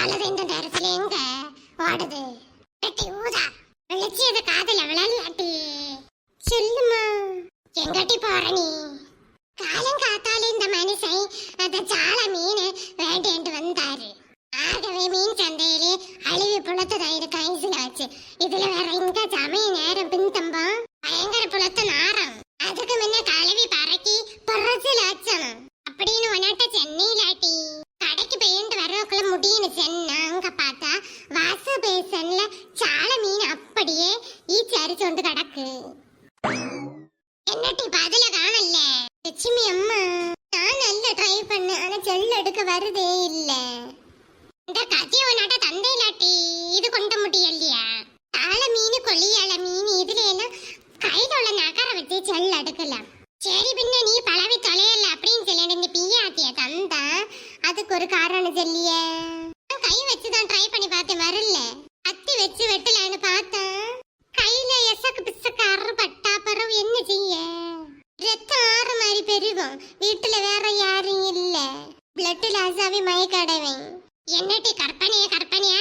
அழுது இந்த நேரத்துல எங்க? ஓடுது கட்டி ஊதா. வெளிச்சது காதல விளையாட்டி சொல்லுமா. எங்கட்டி போற நீ? காலம் காத்தால இந்த மனுஷன் அந்த சால மீன் வேண்டேண்டு வந்தாரு. ஆகவே மீன் சந்தையிலே அழிவு புலத்ததா இருக்கு ஐஸ்ல வச்சு இதுல வேற இங்க சமய நேரம் வரக்குள்ள முடியும்னு பார்த்தா வாசு பேசன்ல சால மீன் அப்படியே ஈச்சி சொண்டு கிடக்கு. என்னட்டி பதில காணல? லட்சுமி அம்மா நான் நல்ல ட்ரை பண்ணேன். ஆனா செல் எடுக்க வருதே இல்ல. இந்த கதையை உன்னாட்ட இல்லாட்டி இது கொண்டு முடியலையா? சால மீன் கொல்லியால மீன் இதுல எல்லாம் கையில உள்ள நகர வச்சு செல் எடுக்கலாம். சரி பின்ன நீ பழவி தொலையல அப்படின்னு சொல்லிட்டு இந்த பியாத்திய தந்தா. அதுக்கு ஒரு காரணம் சொல்லியே. கை வச்சு தான் ட்ரை பண்ணி பார்த்தேன் வரல. கத்தி வச்சு வெட்டலான்னு பார்த்தேன். கையில எசக்கு பிசக்கு அறு பட்டா பிறகு என்ன செய்ய? ரத்தம் ஆறு மாதிரி பெருகும். வீட்டுல வேற யாரும் இல்ல. பிளட் லாஸாவே மயக்கடைவேன். என்னட்டி கற்பனைய கற்பனையா?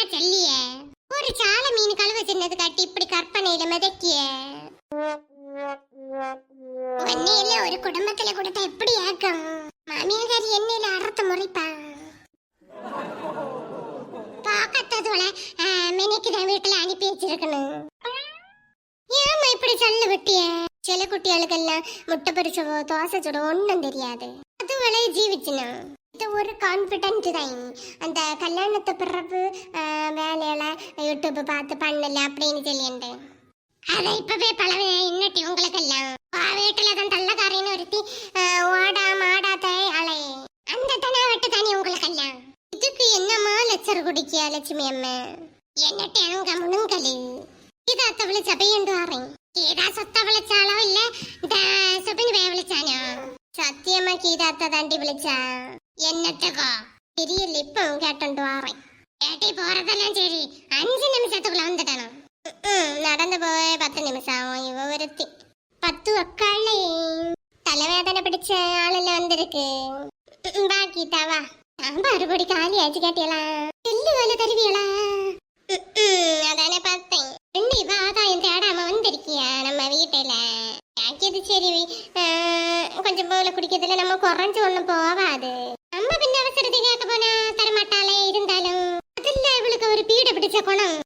ஏமா இப்படி சொல்ல விட்டிய சில குட்டிகளுக்கெல்லாம் முட்டை பொரிச்சவோ தோசை சுட ஒண்ணும் தெரியாது அதுவளை ஜீவிச்சுனா இது ஒரு கான்பிடன்ட் தான் அந்த கல்யாணத்து பிறகு ஆஹ், வேலையில யூடியூப் பார்த்து பண்ணல அப்படின்னு சொல்லிண்டு அதை இப்பவே பழவ இன்னட்டி உங்களுக்கெல்லாம் வா வீட்டுல தான் தள்ளக்காரின்னு ஒருத்தி ஆஹ், ஓடா மாடாத அலை அந்த தனா வெட்டு தானே உங்களுக்கெல்லாம் இதுக்கு என்னம்மா லட்சர் குடிக்கியா லட்சுமி அம்மா എന്നിട്ട് അങ്ക മുണുങ്കല് ഇതാത്ത വിളിച്ച പെയ്യണ്ടു ഗീതാ സ്വത്ത വിളിച്ചാളോ ഇല്ല സ്വപ്ന വേ വിളിച്ചാനോ സത്യമ്മ ഗീതാത്ത തണ്ടി വിളിച്ച എന്നിട്ടൊക്കെ ശരിയല്ല ഇപ്പൊ കേട്ടോണ്ട് വാറേ ഏട്ടി പോറതെല്ലാം ശരി അഞ്ച് നിമിഷത്തുള്ള വന്നിട്ടാണോ നടന്നു പോയ പത്ത് നിമിഷമാവും ഇവ ഒരുത്തി പത്തു ഒക്കാളേ തലവേദന പിടിച്ച ആളെല്ലാം വന്നിരിക്ക് വാ ഗീതാ വാ ഞാൻ മറുപടി കാലിയാച്ചു കാട്ടിയളാ എല്ലുപോലെ തരുവിയളാ அவசரத்தை கேட்க போனா தரமாட்டாளே இருந்தாலும் அதில்ல இவளுக்கு ஒரு பீட பிடிச்ச குணம்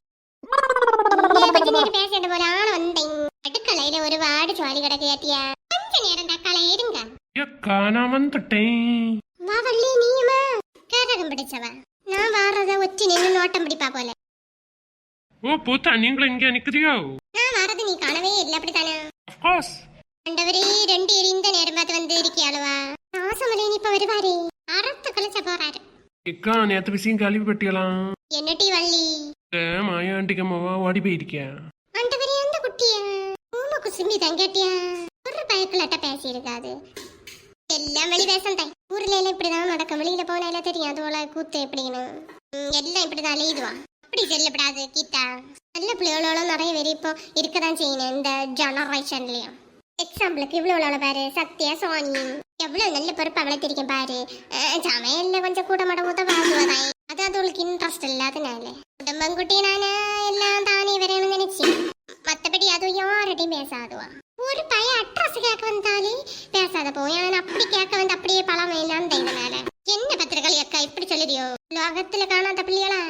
கொஞ்ச நேரம் பேசிட்டு போல ஆன வந்தேன் அடுக்கலையில ஒரு வாடு சுவாலி கிடக்கு ஏத்தியா கொஞ்ச நேரம் தக்காளை இருங்க அக்கா நான் வந்துட்டேன் வா வள்ளி நீயுமா கேரகம் பிடிச்சவ நான் வாரத ஒற்றி நின்று நோட்டம் பிடிப்பா போல ஓ பூத்தா நீங்களும் இங்கே நிற்கிறியோ நான் வாரது நீ காணவே இல்லை அப்படித்தானே அஃப்கோர்ஸ் ரெண்டு பேரும் இந்த நேரம் பார்த்து வந்து இருக்கியாளுவா நாசமலை இப்ப வருவாரு அறத்து கழிச்ச போறாரு அக்கா நேற்று விஷயம் கழுவி பட்டியலாம் என்னட்டி வள்ளி மாயாண்டிக்கம்மாவா ஓடி போயிருக்கியா ஆண்டவரே அந்த குட்டிய ஊம குசும்பி தங்கட்டியா ஒரு பயக்குலட்ட பேசி இருக்காது எல்லாம் வெளி வேஷம் தான் ஊர்ல இப்படிதான் நடக்கும் வெளியில போனால தெரியும் அதோட கூத்து எப்படின்னு எல்லாம் இப்படிதான் அலையுதுவா அப்படி செல்லப்படாது கீதா நல்ல பிள்ளைகளோட நிறைய பேர் இப்போ இருக்கதான் செய்யணும் இந்த ஜெனரேஷன்லயும் எக்ஸாம்பிளுக்கு இவ்வளோ இவ்வளவு பாரு சத்யா சோனி. எவ்வளோ நல்ல பொறுப்பு அவளை தெரியும் பாரு. அஹ், சமையல்ல கொஞ்சம் கூட மட மூத்த பாதுவதான் அது அதுகளுக்கு இன்ட்ரெஸ்ட் இல்லாதனால. குடும்பங்குட்டி நானே எல்லாம் தானே வரணும்னு நினைச்சேன் மற்றபடி அது யார்கிட்டையும் பேசாதுவா. ஒரு பையன் அட்ரஸ் கேட்க வந்தாலே பேசாத போய் அப்படி கேட்க வந்து அப்படியே பழம் வேணாம் இதனால என்ன பத்திரிகை அக்கா இப்படி சொல்லுதியோ லோகத்துல காணாத பிள்ளைகளா?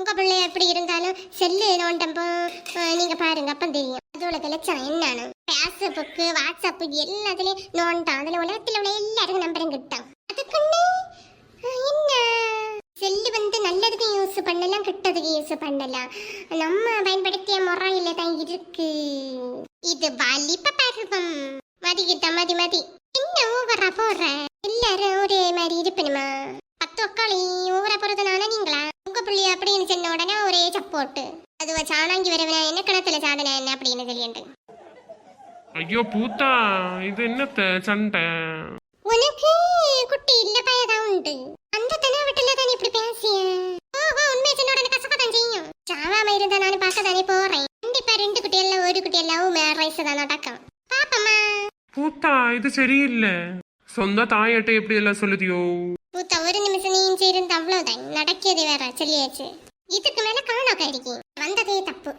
உங்க பிள்ளை எப்படி இருந்தாலும் செல்லு நோண்டம்போ நீங்க பாருங்க அப்ப தெரியும். அதோட லட்சணம் என்னன்னு ஃபேஸ்புக் வாட்ஸ்அப் எல்லாத்துலயும். நோண்டான் அதுல உலகத்துல உள்ள எல்லாருக்கும் நம்பரும் கிட்டும். அதுக்குன்னு என்ன? செல்லு வந்து நல்லதுக்கு யூஸ் பண்ணலாம் கெட்டதுக்கு யூஸ் பண்ணலாம். நம்ம பயன்படுத்திய முறையில தான் இருக்கு. இது வலிப்ப பருவம். மதிக்கிட்ட மதி மதி. என்ன ஊவரா போடுற எல்லாரும் ஒரே மாதிரி இருப்பணுமா பத்து ஒக்காளி ஊவரா போறதுனால நீங்களா? உங்க புள்ளி அப்படின்னு சொன்ன உடனே ஒரே சப்போட்டு அதுவா சாணாங்கி வரவன என்ன கணத்துல சாதனை என்ன அப்படின்னு சொல்லிட்டு. ஐயோ பூத்தா இது என்னத்த சண்டை? உனக்கு குட்டி இல்ல பயதான் உண்டு. அந்த தன விட்டுல தான் இப்படி பேசிய? ஓஹோ உண்மை சொன்ன உடனே கசக்கத்தான் செய்யும். சாவாம இருந்தா நான் பார்க்க தானே போறேன். கண்டிப்பா ரெண்டு குட்டி எல்லாம் ஒரு குட்டி எல்லாம் மேரேஜ் தான் நடக்கும். பாப்பம்மா. பூத்தா இது சரியில்லை. சொந்த தாயிட்ட எப்படி எல்லாம் சொல்லுதியோ? பூத்த ஒரு நிமிஷம் நீ கொஞ்சம் இருந்து அவ்வளவுதான். நடக்கியது வேற சொல்லியாச்சு இதுக்கு மேல காணோக்கா இருக்கேன் வந்ததே தப்பு.